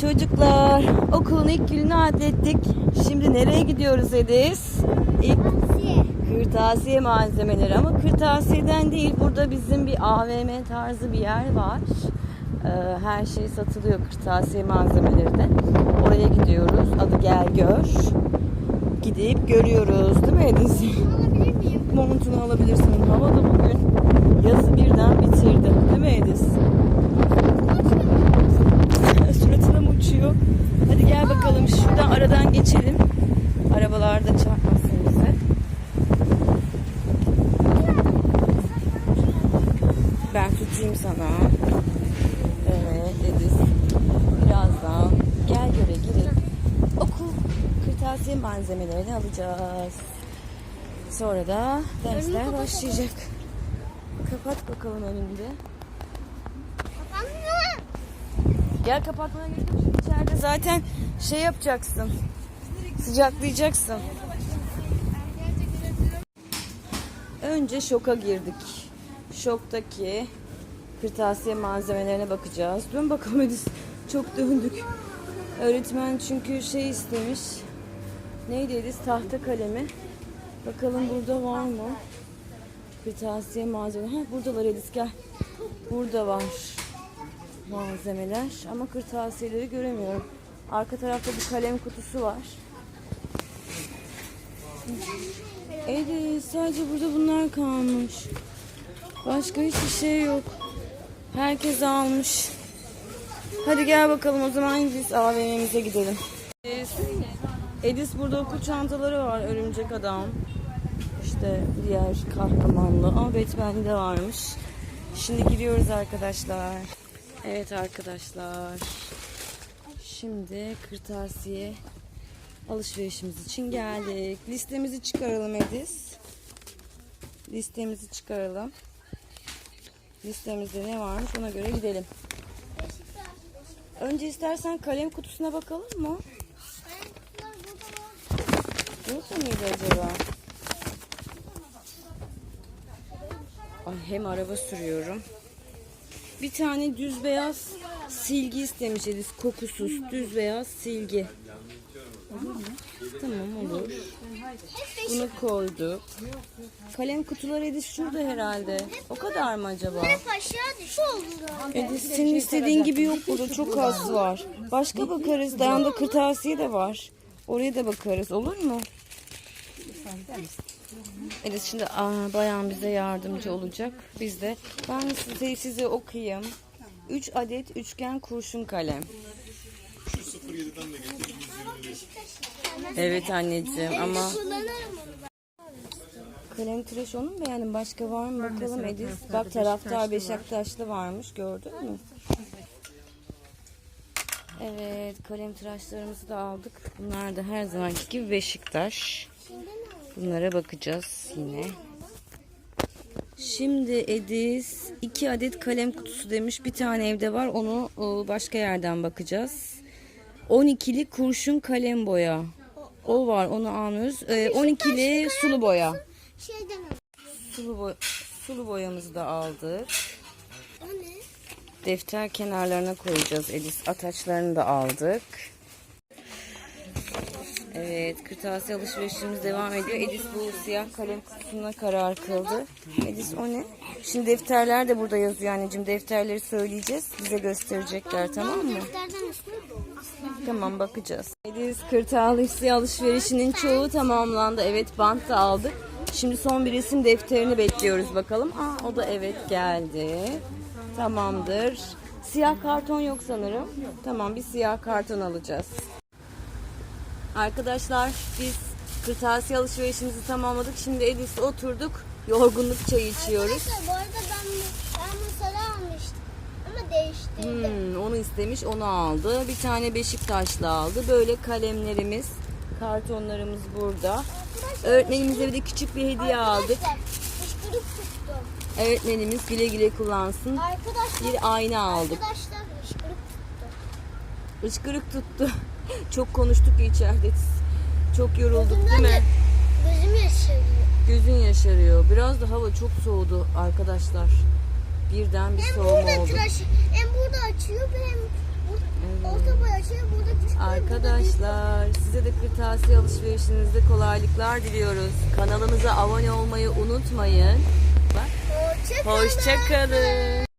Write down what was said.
Çocuklar okulun ilk gününü adettik. Şimdi nereye gidiyoruz Edis? İlk kırtasiye malzemeleri ama kırtasiyeden değil burada bizim bir AVM tarzı bir yer var. Ee, her şey satılıyor kırtasiye malzemeleri de. Oraya gidiyoruz. Adı Gel Gör. Gidip görüyoruz değil mi Edis? Alabilir miyim? Montunu alabilirsin. Hava da bugün yazı birden bitirdi. Değil mi Edis? Suratına mı uçuyor? Hadi gel bakalım şuradan aradan geçelim. Arabalar da çarpmasın bize. Ben tutayım sana. Evet Edis. Birazdan gel göre girip okul kırtasiye malzemelerini alacağız. Sonra da dersler başlayacak. Kapat bakalım önünde. Kapanmıyor. Gel kapatmana gerek yok. İçeride zaten şey yapacaksın. Sıcaklayacaksın. Önce şoka girdik. Şoktaki kırtasiye malzemelerine bakacağız. Dön bakalım Edis. Çok döndük. Öğretmen çünkü şey istemiş. Neydi Edis? Tahta kalemi. Bakalım burada var mı? Kırtasiye malzemeleri. Ha buradalar Edis gel. Burada var malzemeler ama kırtasiyeleri göremiyorum. Arka tarafta bir kalem kutusu var. Evet sadece burada bunlar kalmış. Başka hiçbir şey yok. Herkes almış. Hadi gel bakalım o zaman biz AVM'mize gidelim. Edis, Edis burada okul çantaları var. Örümcek adam. İşte diğer kahramanlı. Ama Batman de varmış. Şimdi giriyoruz arkadaşlar. Evet arkadaşlar. Şimdi kırtasiye alışverişimiz için geldik. Listemizi çıkaralım Edis. Listemizi çıkaralım. Listemizde ne varmış ona göre gidelim. Önce istersen kalem kutusuna bakalım mı? Yok muydu acaba? Ay hem araba sürüyorum. Bir tane düz beyaz silgi istemiş Edis. Kokusuz düz beyaz silgi. Tamam olur. Bunu koyduk. Kalem kutuları Edis şurada herhalde. O kadar mı acaba? Hep aşağı. Edis senin istediğin gibi yok burada. Çok az var. Başka bakarız. Dayanda kırtasiye de var. Oraya da bakarız. Olur mu? Edis şimdi aa, bayan bize yardımcı olacak. Biz de ben size, size okuyayım. 3 adet üçgen kurşun kalem. Evet anneciğim ama kalem tıraş onu mu beğendin? Başka var mı bakalım Edis. Bak taraftar Beşiktaşlı varmış gördün mü? Evet kalem tıraşlarımızı da aldık. Bunlar da her zamanki gibi Beşiktaş. Bunlara bakacağız yine. Şimdi Edis iki adet kalem kutusu demiş. Bir tane evde var. Onu e, başka yerden bakacağız. 12'li kurşun kalem boya. O var onu almıyoruz. E, 12'li sulu boya. Sulu, boy sulu boyamızı da aldık. O ne? Defter kenarlarına koyacağız. Edis ataçlarını da aldık. Evet, kırtasiye alışverişimiz devam ediyor. Edis bu siyah kalem kutusuna karar kıldı. Edis o ne? Şimdi defterler de burada yazıyor anneciğim. Defterleri söyleyeceğiz. Bize gösterecekler tamam mı? Tamam bakacağız. Edis kırtasiye alışverişinin çoğu tamamlandı. Evet bant da aldık. Şimdi son bir resim defterini bekliyoruz bakalım. Aa, o da evet geldi. Tamamdır. Siyah karton yok sanırım. Tamam bir siyah karton alacağız. Arkadaşlar biz kırtasiye alışverişimizi tamamladık. Şimdi Edis'le oturduk. Yorgunluk çayı içiyoruz. Arkadaşlar bu arada ben, ben sarı almıştım. Ama değiştirdim. Hmm, onu istemiş, onu aldı. Bir tane Beşiktaşlı aldı. Böyle kalemlerimiz, kartonlarımız burada. Öğretmenimize bir de küçük bir hediye aldık. Arkadaşlar ışkırık tuttum. Öğretmenimiz güle güle kullansın. Arkadaşlar, Bir ayna aldık. arkadaşlar ışkırık tuttum. Işkırık tuttu. Çok konuştuk ya içeride. Çok yorulduk değil mi? de gözüm yaşarıyor. Gözün yaşarıyor. Biraz da hava çok soğudu arkadaşlar. Birden bir Hem soğuma burada oldu. tıraş, hem burada açıyor hem bu- Evet. orta boy açıyor arkadaşlar. Size de kırtasiye alışverişinizde kolaylıklar diliyoruz. Kanalımıza abone olmayı unutmayın. Hoşçakalın. Hoşçakalın.